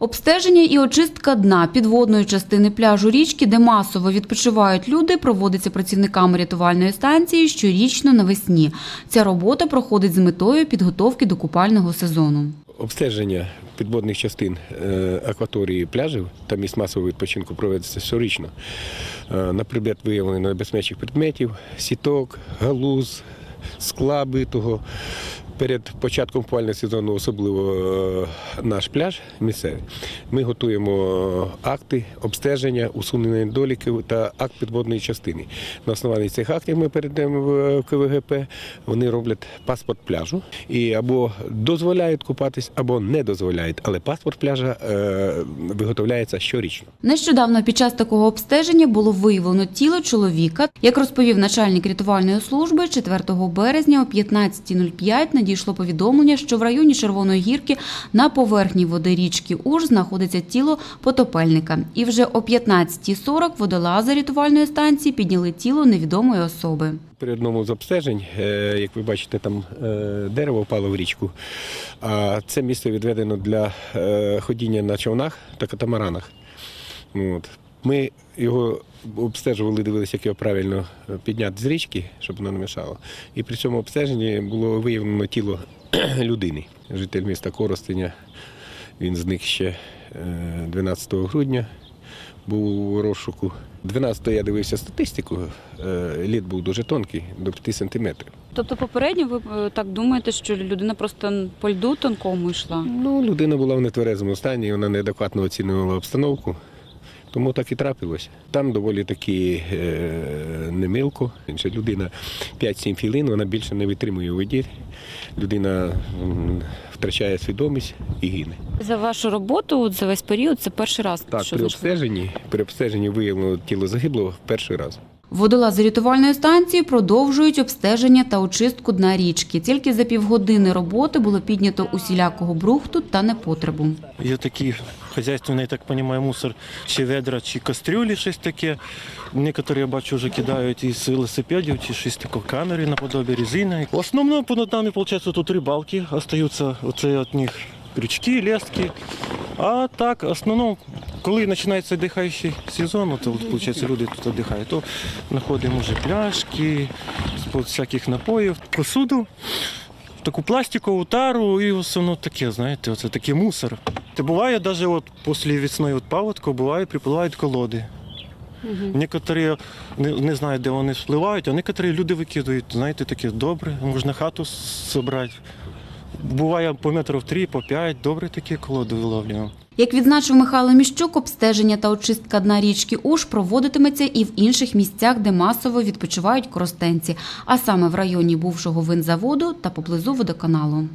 Обстеження і очистка дна підводної частини пляжу річки, де масово відпочивають люди, проводиться працівниками рятувальної станції щорічно навесні. Ця робота проходить з метою підготовки до купального сезону. Обстеження підводних частин е, акваторії пляжів та місць масового відпочинку проводиться щорічно е, на предмет виявлення небезпечних предметів, сіток, галуз, скла битого. Перед початком купального сезону, особливо е, наш пляж місцевий, ми готуємо акти обстеження, усунення недоліків та акт підводної частини. На основанні цих актів ми передаємо в КВГП. Вони роблять паспорт пляжу і або дозволяють купатись, або не дозволяють. Але паспорт пляжа е, виготовляється щорічно. Нещодавно під час такого обстеження було виявлено тіло чоловіка. Як розповів начальник рятувальної служби, 4 березня о 15.05 надійшло повідомлення, що в районі Червоної гірки на поверхні води річки Уж знаходиться тіло потопельника. І вже о 15.40 водолази рятувальної станції підняли тіло невідомої особи. При одному з обстежень, е, як ви бачите, там е, дерево впало в річку. А це місце відведено для е, ходіння на човнах та катамаранах. Ми його обстежували, дивилися, як його правильно підняти з річки, щоб воно не мішало. І при цьому обстеженні було виявлено тіло людини, житель міста Коростеня. Він зник ще е, 12 грудня, був у розшуку. 12-го я дивився статистику, е, лід був дуже тонкий, до 5 сантиметрів. Тобто попередньо ви е, так думаєте, що людина просто по льду тонкому йшла? Ну, людина була в нетверезому стані, вона неадекватно оцінювала обстановку, тому так і трапилось. Там доволі таки е, немилко. Інша людина 5-7 хвилин, вона більше не витримує воді. Людина втрачає свідомість і гине. За вашу роботу за весь період це перший раз. Так, що при обстеженні, при обстеженні виявлено тіло загиблого перший раз. Водолази рятувальної станції продовжують обстеження та очистку дна річки. Тільки за півгодини роботи було піднято усілякого брухту та непотребу. Є такі хазяйственний, я так розумію, мусор, чи ведра, чи кастрюлі, щось таке. Некоторі, я бачу, вже кидають із велосипедів, чи щось таке камери наподобі резини. В основному понад нами, виходить, тут рибалки, остаються оце від них крючки, лески. А так, в основному, коли починається дихаючий сезон, то виходить, люди тут віддихають, то знаходимо вже пляшки, всяких напоїв, посуду таку пластикову тару і в основному таке, знаєте, оце такий мусор. Та буває навіть от після весної от паводку, буває, припливають колоди. Некоторі не, не знають, де вони спливають, а некоторі люди викидають, знаєте, таке добре, можна хату зібрати. Буває по метрів три, по п'ять, добре такі колоди виловлюємо. Як відзначив Михайло Міщук, обстеження та очистка дна річки Уж проводитиметься і в інших місцях, де масово відпочивають коростенці, а саме в районі бувшого винзаводу та поблизу водоканалу.